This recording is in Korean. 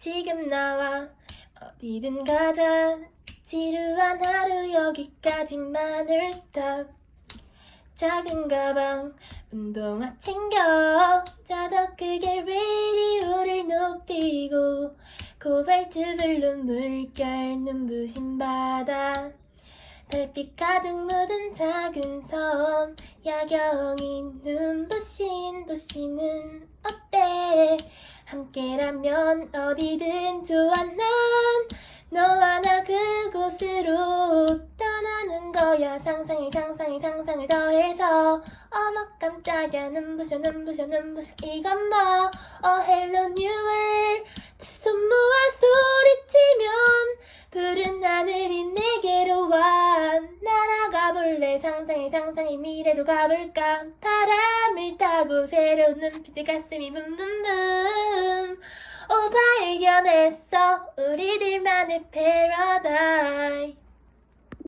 지금 나와 어디든 가자. 지루한 하루 여기까지만을 스탑 작은 가방 운동화 챙겨. 저더 크게 레디오를 높이고 코발트 블루 물결 눈부신 바다. 달빛 가득 묻은 작은 섬 야경인 눈부신 도시는 함께라면 어디든 좋아 난 너와 나 그곳으로 떠나는 거야. 상상이 상상이 상상을 더해서 어머 깜짝이야. 눈부셔 눈부셔 눈부셔. 이건 뭐어 헬로 뉴월 상상이 상상이 미래로 가볼까? 바람을 타고 새로운 눈빛에 가슴이 붐붐붐. 오 발견했어. 우리들만의 패러다임